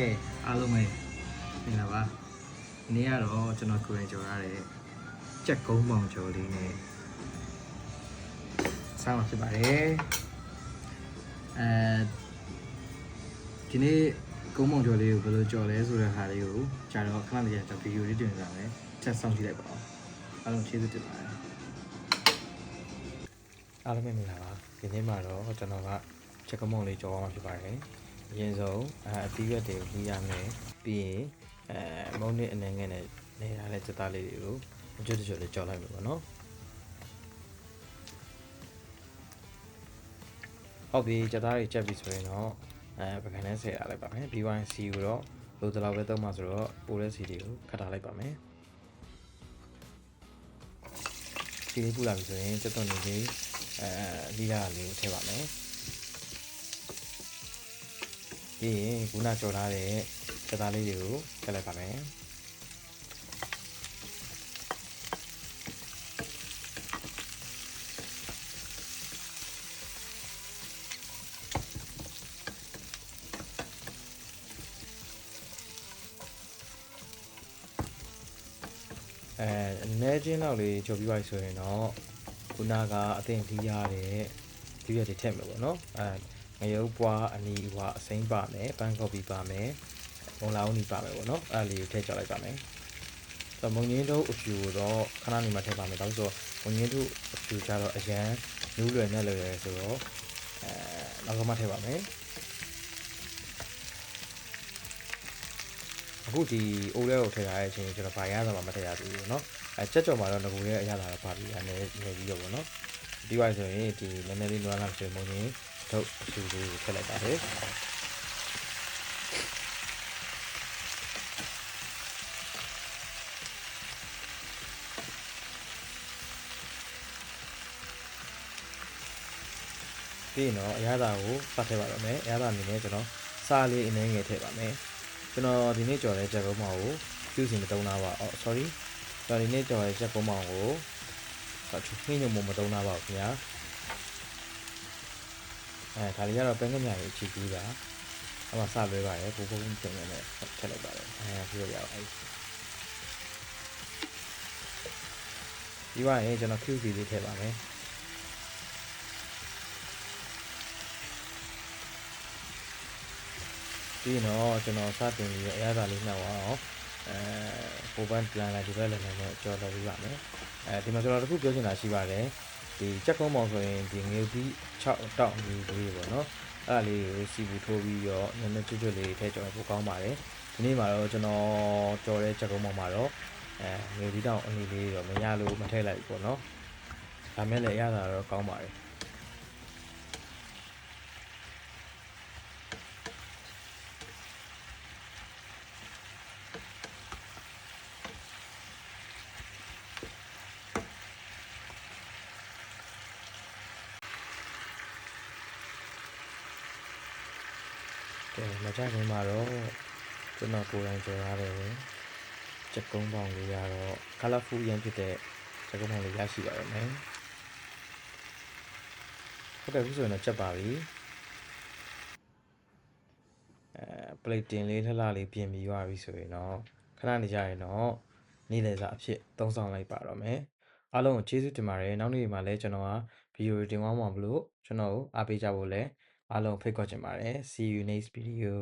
ကဲအားလုံးပဲမင်္ဂလာပါဒီနေ့ကတော့ကျွန်တော်ကိုရင်ကြော်ရတဲ့ကြက်ကုန်းပေါင်ကြော်လေးနဲ့ဆောင်းမှာဖြစ်ပါတယ်အဲဒီနေ့ကုန်းပေါင်ကြော်လေးကိုဘယ်လိုကြော်လဲဆိုတဲ့ဟာလေးကိုဂျာတော့ခဏလေးကျွန်တော်ဗီဒီယိုလေးတင်ပြမယ်ချက်ဆောင်ကြည့်လိုက်ပါဦးအားလုံးကျေးဇူးတင်ပါတယ်အားလုံးပဲမင်္ဂလာပါဒီနေ့မှာတော့ကျွန်တော်ကချက်ကုန်းပေါင်လေးကြော်ရမှာဖြစ်ပါတယ် အရင်ဆုံးအဲအသီးရွက်တွေကိုပြီးရမယ်ပြီးရင်အဲမုံနစ်အနေငယ်နဲ့နေရတဲ့စသားလေးတွေကိုအကျွတ်ကျွတ်လေးကြော်လိုက်မယ်ပေါ့နော်ဟုတ်ပြီစသားတွေချက်ပြီဆိုရင်တော့အဲပကံနဲ့ဆယ်ရလိုက်ပါမယ် B1C ကိုတော့လိုတလောက်ပဲသုံးမှာဆိုတော့ပိုတဲ့စီတွေကိုခတ်ထားလိုက်ပါမယ်စီလေးပူလာပြီဆိုရင်စက်သွန်လေးလေးအဲလီလာလေးကိုထည့်ပါမယ် ပြီးရင်ခုနကြော်ထားတဲ့စသားလေးတွေကိုထည့်လိုက်ပါမယ်အဲအနေချင်းတော့လေးချုပ်ပြီးပါဆိုရင်တော့ခုနကအသင်ဒီရတဲ့ဒီရက်တွေထည့်မယ်ပေါ့နော်အဲ ငရုတ်ပွားအနီဟွာအစိမ့်ပါမယ်ပန်းကော်ပီပါမယ်ဘုံလာဦးနီပါမယ်ပေါ့နော်အဲ့လေးကိုထည့်ကြလိုက်ပါမယ်ဆိုတော့မုံငင်းတို့အဖြူကိုတော့ခဏနေမှထည့်ပါမယ်ဒါဆိုတော့မုံငင်းတို့အဖြူကြတော့အရန်နူးလွယ်နဲ့လွယ်ရယ်ဆိုတော့အဲနောက်ကမှထည့်ပါမယ်အခုဒီအိုးလေးကိုထည့်ထားတဲ့အချိန်ကျွန်တော်ဗာရသာမှမထည့်ရသေးဘူးเนาะအဲချက်ကြော်မှာတော့ငကိုရဲ့အရသာတော့ပါပြီးအနေနေပြီးတော့ဗောနော်ပြီးသွားဆိုရင်ဒီနည်းနည်းလေးနွားလာဆိုရင်မုံရင်ထု တ်အဆူလေးကိုထည့်လိုက်ပါတယ်ပြီးရင်တော့အရသာကိုပတ်ထည့်ပါတော့မယ်အရသာအနေနဲ့ကျွန်တော်စားလေးအနည်းငယ်ထည့်ပါမယ်ကျွန်တော်ဒီနေ့ကြော်တဲ့ချက်ကုန်းမကိုကျူးစီမတုံးတာပါအော် sorry ကျွန်တော်ဒီနေ့ကြော်တဲ့ချက်ကုန်းမကိုအချူခင်းညုံမမတုံးတာပါခင်ဗျာ အဲဒါလေးကတော့ပန်းကညာရေးအချီကူးတာအမှစလွဲပါတယ်ကိုကိုကုန်းကျုံနေနဲ့ထည့်လိုက်ပါတယ်အဲပြီးတော့ရအောင်ဒီပါရင်ကျွန်တော် QB လေးထည့်ပါမယ်ပြီးရင်တော့ကျွန်တော်စတင်ပြီးအရသာလေးနှောက်အောင်အဲပိုပန်းပလန်လိုက်ဒီဘက်လည်းလည်းကြော်တော်ပြီးပါမယ်အဲဒီမှာကျွန်တော်တခုပြောချင်တာရှိပါတယ် ဒီချက်ကုန်းမောင်ဆိုရင်ဒီငွေပြီး6တောက်ဒီလေးပေါ့နော်အဲ့ဒါလေးကိုစီဘူးထိုးပြီးတော့နည်းနည်းကျွတ်ကျွတ်လေးထည့်ကြော်ပိုကောင်းပါတယ်ဒီနေ့မှာတော့ကျွန်တော်ကြော်တဲ့ချက်ကုန်းမောင်မှာတော့အဲငွေပြီးတောက်အနည်းလေးတော့မရလို့မထည့်လိုက်ဘူးပေါ့နော်ဒါမဲ့လည်းရတာတော့ကောင်းပါတယ် ကဲမကြခင်မှာတော့ကျွန်တော်ကိုယ်တိုင်ကြော်ရတယ်ချက်ကုန်းပေါင်လေးရတော့ colorful ရမ်းဖြစ်တဲ့ချက်ကုန်းပေါင်လေးရရှိပါရမယ်ဟုတ်ကဲ့ခုဆိုရင်တော့ချက်ပါပြီအဲ plating လေးလှလှလေးပြင်ပြီးသွားပြီဆိုရင်တော့ခဏနေကြရင်တော့နေ့လည်စာအဖြစ်သုံးဆောင်လိုက်ပါတော့မယ်အားလုံးကိုကျေးဇူးတင်ပါတယ်နောက်နေ့မှာလည်းကျွန်တော်ကဗီဒီယိုတင်သွားမှာမလို့ကျွန်တော်ကိုအားပေးကြဖို့လည်း အားလုံးဖိတ်ခေါ်ချင်ပါတယ် see you next video